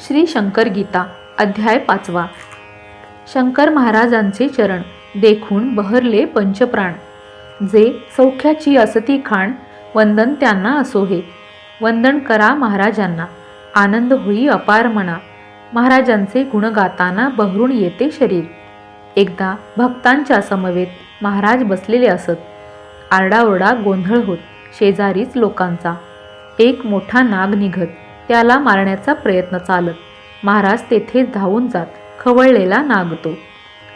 श्री शंकर गीता अध्याय पाचवा. शंकर महाराजांचे चरण देखून बहरले पंचप्राण. जे सौख्याची असती खाण वंदन त्यांना असो हे वंदन करा महाराजांना आनंद होई अपार म्हणा महाराजांचे गुण गाताना बहरून येते शरीर. एकदा भक्तांच्या समवेत महाराज बसलेले असत. आरडाओरडा गोंधळ होत शेजारीच लोकांचा. एक मोठा नाग निघत. त्याला मारण्याचा प्रयत्न चालत. महाराज तेथे धावून जात खवळलेला नाग तो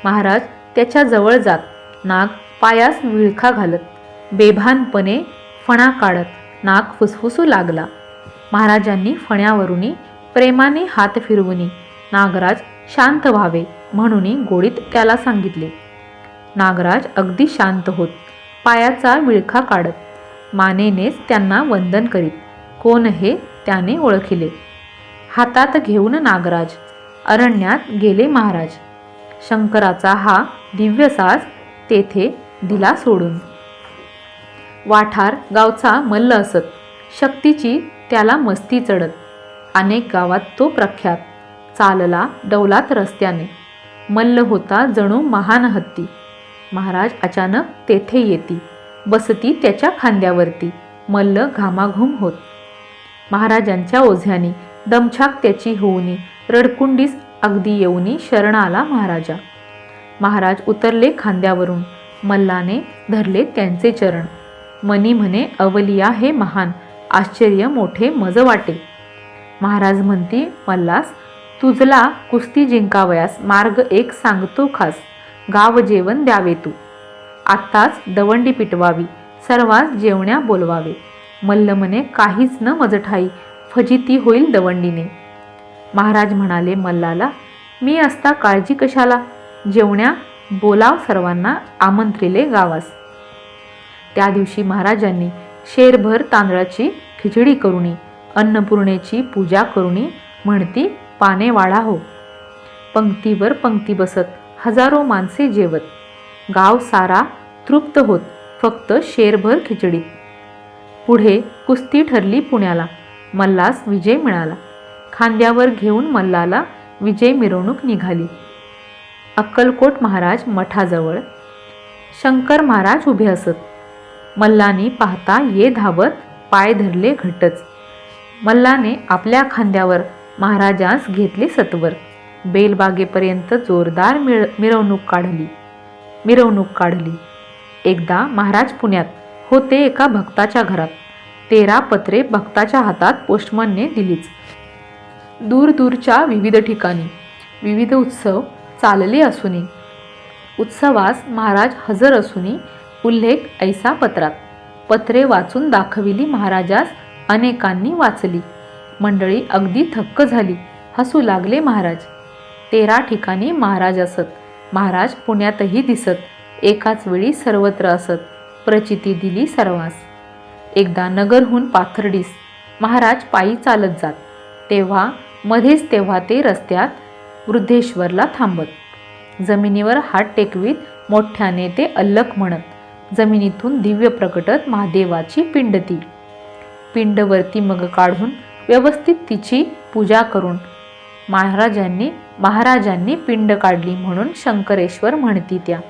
महाराज त्याच्याजवळ जात नाग पायास विळखा घालत बेभानपणे फणा काढत नाग फुसफुसू लागला. महाराजांनी फण्यावरूनही प्रेमाने हात फिरवुनी नागराज शांत व्हावे म्हणून गोडीत त्याला सांगितले. नागराज अगदी शांत होत पायाचा विळखा काढत मानेनेच त्यांना वंदन करीत. कोण हे त्याने ओळखिले? हातात घेऊन नागराज अरण्यात गेले महाराज. शंकराचा हा दिव्यसाज तेथे दिला सोडून. वाठार गावचा मल्ल असत. शक्तीची त्याला मस्ती चढत. अनेक गावात तो प्रख्यात. चालला डौलात रस्त्याने. मल्ल होता जणू महान हत्ती. महाराज अचानक तेथे येती. बसती त्याच्या खांद्यावरती. मल्ल घामाघूम होत. महाराजांच्या ओझ्यानी दमछाक त्याची होऊनी रडकुंडीस अगदी येऊनी शरण आला महाराजा. महाराज उतरले खांद्यावरून. मल्लाने धरले त्यांचे चरण. मनी म्हणे अवलिया हे महान आश्चर्य मोठे मज वाटे. महाराज म्हणती मल्लास तुझला कुस्ती जिंकावयास मार्ग एक सांगतो खास गाव जेवण द्यावे तू. आत्ताच दवंडी पिटवावी सर्वांस जेवण्या बोलवावे. मल्ल म्हणे काहीच न मजठाई फजिती होईल दवंडीने. महाराज म्हणाले मल्लाला मी असता काळजी कशाला? जेवण्या बोलाव सर्वांना आमंत्रिले गावास. त्या दिवशी महाराजांनी शेरभर तांदळाची खिचडी करुणी अन्नपूर्णेची पूजा करुणी म्हणती पाने वाळा हो. पंक्तीवर पंक्ती बसत हजारो माणसे जेवत. गाव सारा तृप्त होत फक्त शेरभर खिचडीत. पुढे कुस्ती ठरली पुण्याला. मल्लास विजय मिळाला. खांद्यावर घेऊन मल्लाला विजय मिरवणूक निघाली. अक्कलकोट महाराज मठाजवळ. शंकर महाराज उभे असत. मल्लानी पाहता ये धावत पाय धरले घटच. मल्लाने आपल्या खांद्यावर महाराजांस घेतले सत्वर. बेलबागेपर्यंत जोरदार मिळ मिरवणूक काढली. मिरवणूक काढली. एकदा महाराज पुण्यात होते एका भक्ताच्या घरात. तेरा पत्रे भक्ताच्या हातात पोस्टमनने दिलीच. दूरदूरच्या विविध ठिकाणी. विविध उत्सव चालले असूनी उत्सवास महाराज हजर असूनी उल्लेख ऐसा पत्रात. पत्रे वाचून दाखविली महाराजास अनेकांनी वाचली. मंडळी अगदी थक्क झाली. हसू लागले महाराज. तेरा ठिकाणी महाराज असत. महाराज पुण्यातही दिसत. एकाच वेळी सर्वत्र असत. प्रचिती दिली सर्वांस. एकदा नगरहून पाथर्डीस महाराज पायी चालत जात. तेव्हा मध्येच तेव्हा ते रस्त्यात वृद्धेश्वरला थांबत. जमिनीवर हात टेकवीत मोठ्याने ते अल्लक म्हणत जमिनीतून दिव्य प्रकटत महादेवाची पिंडती. पिंडवरती मग काढून व्यवस्थित तिची पूजा करून महाराजांनी महाराजांनी पिंड काढली म्हणून शंकरेश्वर म्हणती त्या.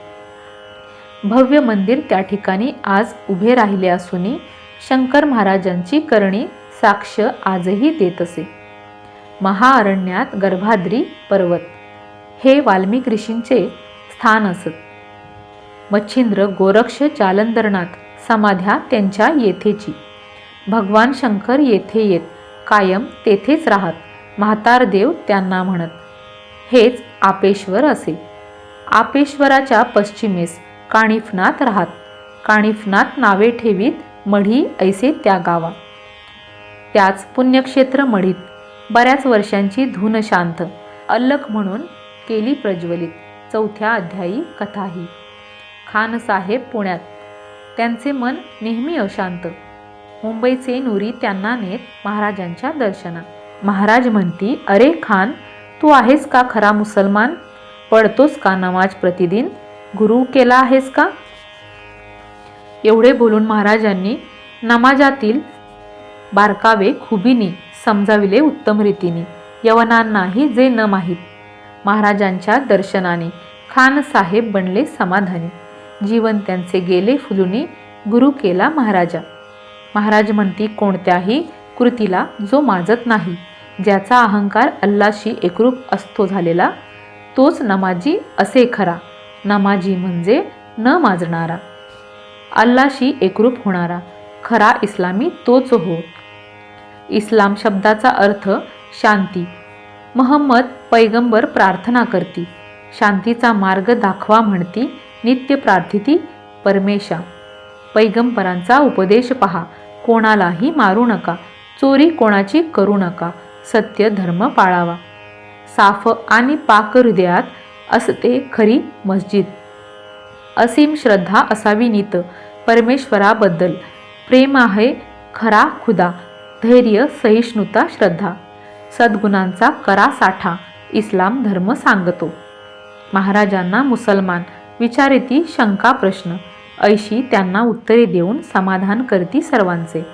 भव्य मंदिर त्या ठिकाणी आज उभे राहिले असूनही शंकर महाराजांची करणी साक्ष आजही देत असे. महाअरण्यात गर्भाद्री पर्वत. हे वाल्मिक ऋषींचे स्थान असत. मच्छिंद्र गोरक्ष जालंधरनाथ समाध्या त्यांच्या येथेची. भगवान शंकर येथे येत कायम तेथेच राहत. म्हातार देव त्यांना म्हणत हेच आपेश्वर असे. आपेश्वराच्या पश्चिमेस काणिफनात राहत. काणिफनात नावे ठेवीत मढी ऐसे त्या गावा. त्याच पुण्यक्षेत्र मढीत. बऱ्याच वर्षांची धून शांत. अल्लक म्हणून केली प्रज्वलित. चौथ्या अध्यायी कथाही. खानसाहेब पुण्यात. त्यांचे मन नेहमी अशांत. मुंबईचे नुरी त्यांना नेत महाराजांच्या दर्शना. महाराज म्हणती अरे खान तू आहेस का खरा मुसलमान? पडतोस का नमाज प्रतिदिन? गुरु केला आहेस का? एवढे बोलून महाराजांनी नमाजातील बारकावे खुबीनी समजाविले उत्तम रीतीने. यवनांनाही जे न माहीत महाराजांच्या दर्शनाने खान साहेब बनले समाधानी. जीवन त्यांचे गेले फुलुनी गुरु केला महाराजा. महाराज म्हणती कोणत्याही कृतीला जो माजत नाही ज्याचा अहंकार अल्लाशी एकरूप असतो झालेला तोच नमाजी असे खरा. नमाजी म्हणजे न माजणारा. अल्लाशी एकरूप होणारा. खरा इस्लामी तोच हो. इस्लाम शब्दाचा अर्थ शांती. महम्मद पैगंबर प्रार्थना करती. शांतीचा मार्ग दाखवा म्हणती नित्य प्रार्थिती परमेशा. पैगंबरांचा उपदेश पहा कोणालाही मारू नका चोरी कोणाची करू नका सत्य धर्म पाळावा. साफ आणि पाक हृदयात असते खरी मस्जिद. असीम श्रद्धा असावी नीत परमेश्वराबद्दल. प्रेम आहे खरा खुदा धैर्य सहिष्णुता श्रद्धा. सद्गुणांचा करा साठा इस्लाम धर्म सांगतो. महाराजांना मुसलमान विचारिती शंका प्रश्न ऐशी त्यांना उत्तरे देऊन समाधान करती सर्वांचे.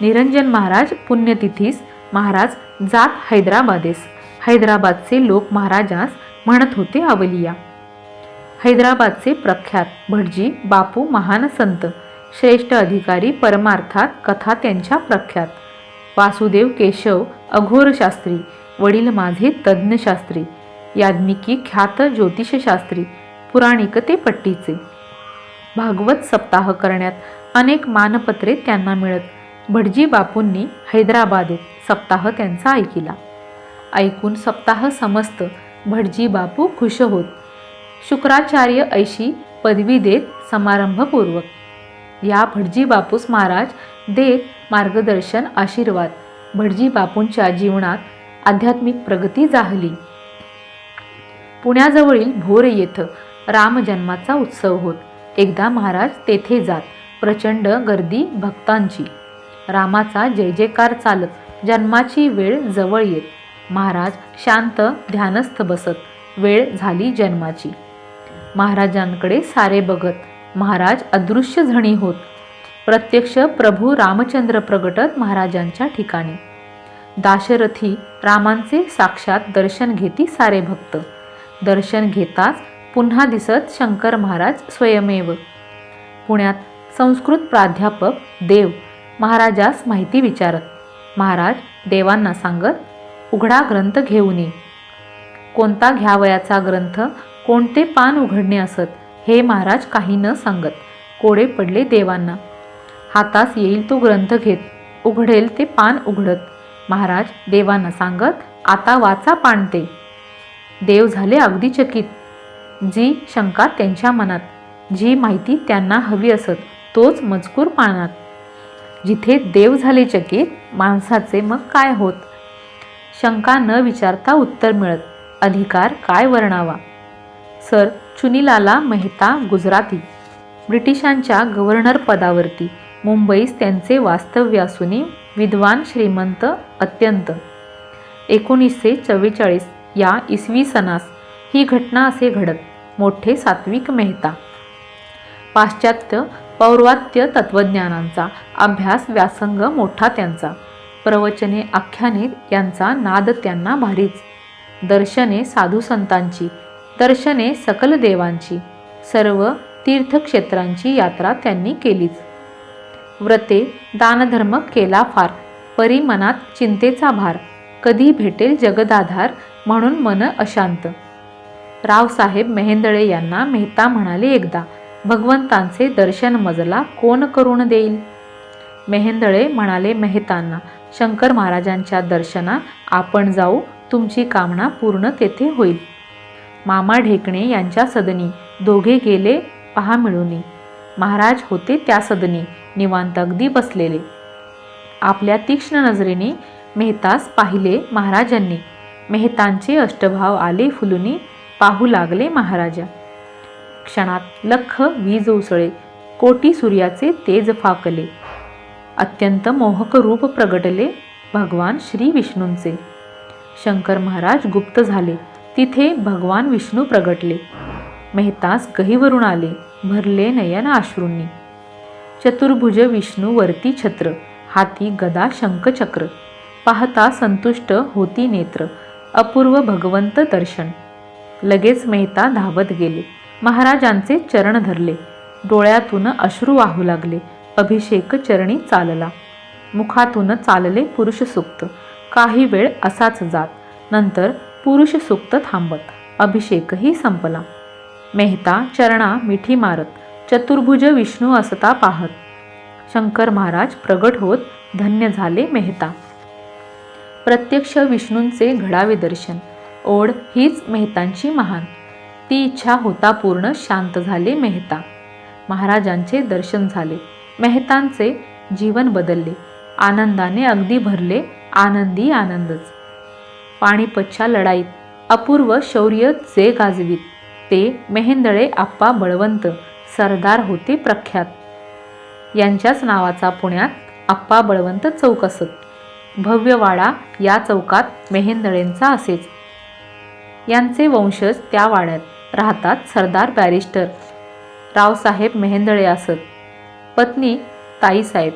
निरंजन महाराज पुण्यतिथीस महाराज जात हैदराबादेस. हैदराबादचे लोक महाराजास म्हणत होते अवलिया हैदराबादचे प्रख्यात भटजी बापू महान संत श्रेष्ठ अधिकारी परमार्थात कथा त्यांच्या प्रख्यात. वासुदेव केशव अघोर शास्त्री वडील माझे तज्ज्ञशास्त्री याज्ञिकी ख्यात ज्योतिषशास्त्री पुराणिकते पट्टीचे. भागवत सप्ताह करण्यात अनेक मानपत्रे त्यांना मिळत भटजी बापूंनी हैदराबादेत सप्ताह त्यांचा ऐकिला. ऐकून सप्ताह समस्त भटजी बापू खुश होत. शुक्राचार्य ऐशी पदवी देत समारंभपूर्वक. या भटजी बापूस महाराज देत मार्गदर्शन आशीर्वाद. भटजी बापूंच्या जीवनात आध्यात्मिक प्रगती जाहली पुण्याजवळील भोर येथ रामजन्माचा उत्सव होत. एकदा महाराज तेथे जात प्रचंड गर्दी भक्तांची. रामाचा जय जयकार चालत जन्माची वेळ जवळ येत. महाराज शांत ध्यानस्थ बसत. वेळ झाली जन्माची. महाराजांकडे सारे बघत महाराज अदृश्य झणी होत. प्रत्यक्ष प्रभू रामचंद्र प्रगटत महाराजांच्या ठिकाणी. दाशरथी रामांचे साक्षात दर्शन घेती सारे भक्त. दर्शन घेताच पुन्हा दिसत शंकर महाराज स्वयमेव. पुण्यात संस्कृत प्राध्यापक देव महाराजास माहिती विचारत. महाराज देवांना सांगत उघडा ग्रंथ घेऊन ये. कोणता घ्यावयाचा ग्रंथ कोणते पान उघडणे असत हे महाराज काही न सांगत कोडे पडले देवांना. हातास येईल तो ग्रंथ घेत उघडेल ते पान उघडत. महाराज देवांना सांगत आता वाचा पाणते देव झाले अगदी चकित. जी शंका त्यांच्या मनात जी माहिती त्यांना हवी असत तोच मजकूर पानात जिथे देव झाले चकित माणसाचे मग काय होत? शंका न विचारता उत्तर मिळत. अधिकार काय वर्णावा? सर चुनीलाला मेहता गुजराती. ब्रिटिशांच्या गव्हर्नर पदावरती मुंबईस त्यांचे वास्तव्य असूनही विद्वान श्रीमंत अत्यंत. एकोणीसशे चव्वेचाळीस या इसवी सणास ही घटना असे घडत मोठे सात्विक मेहता. पाश्चात्य पौर्वात्य तत्त्वज्ञानांचा अभ्यास व्यासंग मोठा त्यांचा. प्रवचने आख्याने यांचा नाद त्यांना भारीच. दर्शने साधूसंतांची दर्शने सकल देवांची सर्व तीर्थक्षेत्रांची यात्रा त्यांनी केलीच. व्रते दानधर्म केला फार परी मनात चिंतेचा भार कधी भेटेल जगदाधार म्हणून मन अशांत. रावसाहेब मेहेंदळे यांना मेहता म्हणाले एकदा भगवंतांचे दर्शन मजला कोण करून देईल? मेहेंदळे म्हणाले मेहतांना शंकर महाराजांच्या दर्शना आपण जाऊ तुमची कामना पूर्ण तेथे होईल. मामा ढेकणे यांच्या सदनी दोघे गेले पहा मिळूनी. महाराज होते त्या सदनी निवांत अगदी बसलेले. आपल्या तीक्ष्ण नजरेने मेहतास पाहिले महाराजांनी. मेहतांचे अष्टभाव आले फुलुनी पाहू लागले महाराजा. क्षणात लख वीज उसळे कोटी सूर्याचे तेज फाकले. अत्यंत मोहक रूप प्रगटले भगवान श्री विष्णूंचे. शंकर महाराज गुप्त झाले. तिथे भगवान विष्णू प्रगटले. मेहतास गहीवरून आले. भरले नयन अश्रूंनी. चतुर्भुज विष्णू वरती छत्र. हाती गदा शंखचक्र. पाहता संतुष्ट होती नेत्र. अपूर्व भगवंत दर्शन. लगेच मेहता धावत गेले. महाराजांचे चरण धरले. डोळ्यातून अश्रू वाहू लागले. अभिषेक चरणी चालला. मुखातून चालले पुरुष सुक्त. काही वेळ असाच जात. नंतर पुरुष सुक्त थांबत. अभिषेकही संपला. मेहता चरणा मिठी मारत. चतुर्भुज विष्णू असता पाहत. शंकर महाराज प्रगट होत धन्य झाले मेहता. प्रत्यक्ष विष्णूंचे घडावे दर्शन. ओढ हीच मेहतांची महान. ती इच्छा होता पूर्ण शांत झाले मेहता. महाराजांचे दर्शन झाले. मेहतांचे जीवन बदलले. आनंदाने अगदी भरले आनंदी आनंदच. पाणीपतच्या लढाईत अपूर्व शौर्य जे गाजवीत ते मेहेंदळे आप्पा बळवंत सरदार होते प्रख्यात. यांच्याच नावाचा पुण्यात आप्पा बळवंत चौक असत. भव्यवाडा या चौकात मेहेंदळेंचा असेच. यांचे वंशज त्या वाड्यात राहतात सरदार बॅरिस्टर. रावसाहेब मेहेंदळे असत. पत्नी ताईसाहेब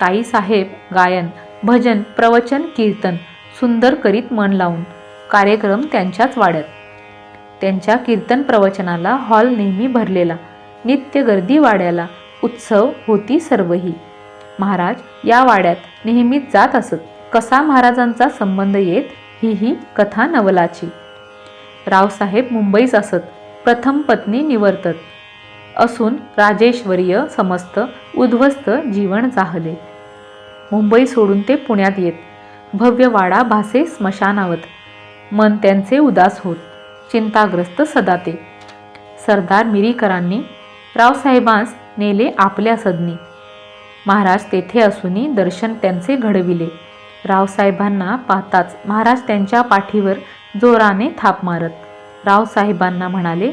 ताईसाहेब गायन भजन प्रवचन कीर्तन सुंदर करीत मन लावून कार्यक्रम त्यांच्याच वाड्यात त्यांच्या कीर्तन प्रवचनाला हॉल नेहमी भरलेला. नित्य गर्दी वाड्याला उत्सव होती सर्वही. महाराज या वाड्यात नेहमीच जात असत. कसा महाराजांचा संबंध येत ही ही कथा नवलाची. रावसाहेब मुंबईच असत. प्रथम पत्नी निवर्तत. असून राजेश्वरीय समस्त उद्ध्वस्त जीवन चाहले मुंबई सोडून ते पुण्यात येत. भव्य वाडा भासे स्मशानावत. मन त्यांचे उदास होत. चिंताग्रस्त सदा ते. सरदार मिरीकरांनी रावसाहेबांस नेले आपल्या सदनी. महाराज तेथे असूनही दर्शन त्यांचे घडविले. रावसाहेबांना पाहताच महाराज त्यांच्या पाठीवर जोराने थाप मारत. रावसाहेबांना म्हणाले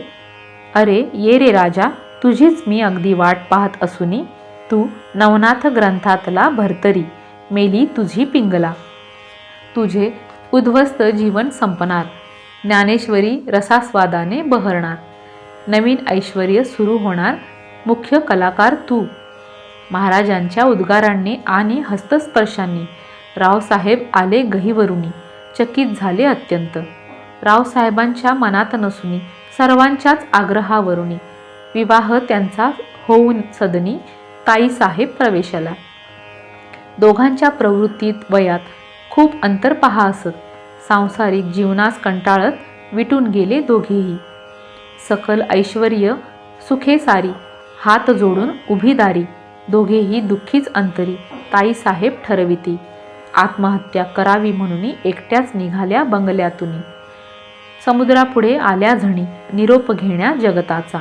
अरे ये रे राजा तुझीच मी अगदी वाट पाहत असूनी तू नवनाथ ग्रंथातला भरतरी. मेली तुझी पिंगला. तुझे उद्ध्वस्त जीवन संपणार. ज्ञानेश्वरी रसास्वादाने बहरणार. नवीन ऐश्वर सुरू होणार. मुख्य कलाकार तू. महाराजांच्या उद्गारांनी आणि हस्तस्पर्शांनी रावसाहेब आले गहीवरुनी. चकित झाले अत्यंत. रावसाहेबांच्या मनात नसुनी सर्वांच्याच आग्रहावरुनी. विवाह त्यांचा होऊन सदनी ताईसाहेब प्रवेशाला. दोघांच्या प्रवृत्तीत वयात खूप अंतर पहा असत. सांसारिक जीवनास कंटाळत विटून गेले दोघेही. सकल ऐश्वर सुखे सारी हात जोडून उभी दारी दोघेही दुःखीच अंतरी ताईसाहेब ठरविती. आत्महत्या करावी म्हणून एकट्याच निघाल्या बंगल्यातून. समुद्रापुढे आल्या झणी निरोप घेण्या जगताचा.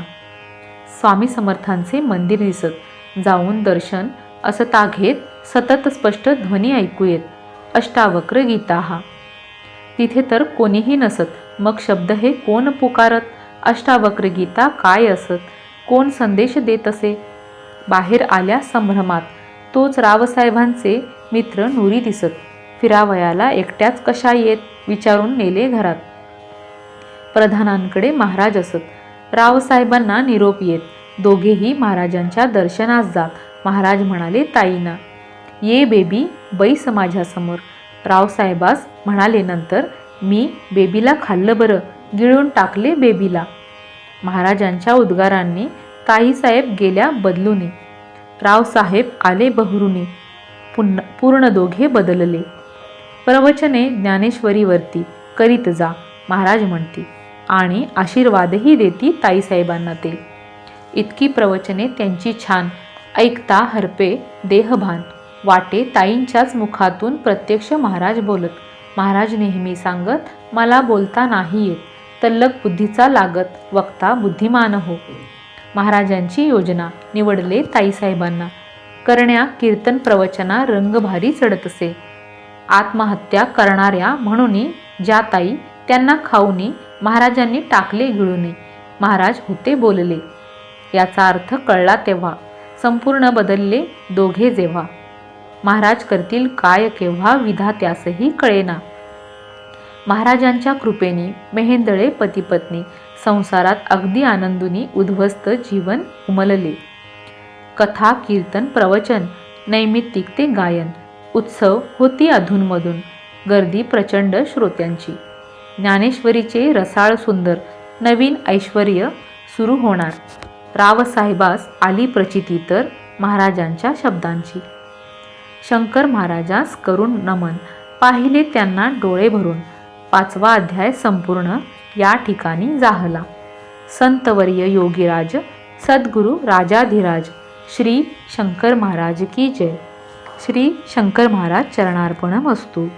स्वामी समर्थांचे मंदिर दिसत. जाऊन दर्शन असता घेत सतत स्पष्ट ध्वनी ऐकू येत. अष्टावक्र गीता हा. तिथे तर कोणीही नसत. मग शब्द हे कोण पुकारत? अष्टावक्र गीता काय असत? कोण संदेश देत असे? बाहेर आल्या संभ्रमात. तोच रावसाहेबांचे मित्र नुरी दिसत. फिरावयाला एकट्याच कशा येत? विचारून नेले घरात. प्रधानांकडे महाराज असत. रावसाहेबांना निरोप येत. दोघेही महाराजांच्या दर्शनास जात. महाराज म्हणाले ताईना. ये बेबी बैस माझ्यासमोर. रावसाहेबास म्हणाले नंतर मी बेबीला खाल्लं बरं. गिळून टाकले बेबीला. महाराजांच्या उद्गारांनी ताईसाहेब गेल्या बदलूने. रावसाहेब आले बहरुने. पुन पूर्ण दोघे बदलले. प्रवचने ज्ञानेश्वरीवरती करीत जा महाराज म्हणती आणि आशीर्वादही देती ताईसाहेबांना ते. इतकी प्रवचने त्यांची छान ऐकता हरपे देहभान. वाटे ताईंच्याच मुखातून प्रत्यक्ष महाराज बोलत महाराज नेहमी सांगत मला बोलता नाही येत. तल्लक बुद्धीचा लागत वक्ता बुद्धिमान हो महाराजांची योजना निवडले ताईसाहेबांना. करण्या कीर्तन प्रवचना रंगभारी चढत असे आत्महत्या करणाऱ्या म्हणून ज्या ताई त्यांना खाऊनी महाराजांनी टाकले गिळूने. महाराज होते बोलले. याचा अर्थ कळला तेव्हा. संपूर्ण बदलले दोघे जेव्हा. महाराज करतील काय केव्हा विधात्यासही कळेना. महाराजांच्या कृपेने मेहेंदळे पतीपत्नी संसारात अगदी आनंदुनी उद्ध्वस्त जीवन उमलले. कथा कीर्तन प्रवचन नैमित्तिक ते गायन उत्सव होती अधूनमधून. गर्दी प्रचंड श्रोत्यांची. ज्ञानेश्वरीचे रसाळ सुंदर नवीन ऐश्वर्य सुरू होणार. रावसाहेबास आली प्रचिती तर महाराजांच्या शब्दांची. शंकर महाराजास करून नमन. पाहिले त्यांना डोळे भरून. पाचवा अध्याय संपूर्ण या ठिकाणी जाहला संतवर्य योगीराज सद्गुरू राजाधिराज श्री शंकर महाराज की जय. श्री शंकर महाराज चरणार्पणम असतो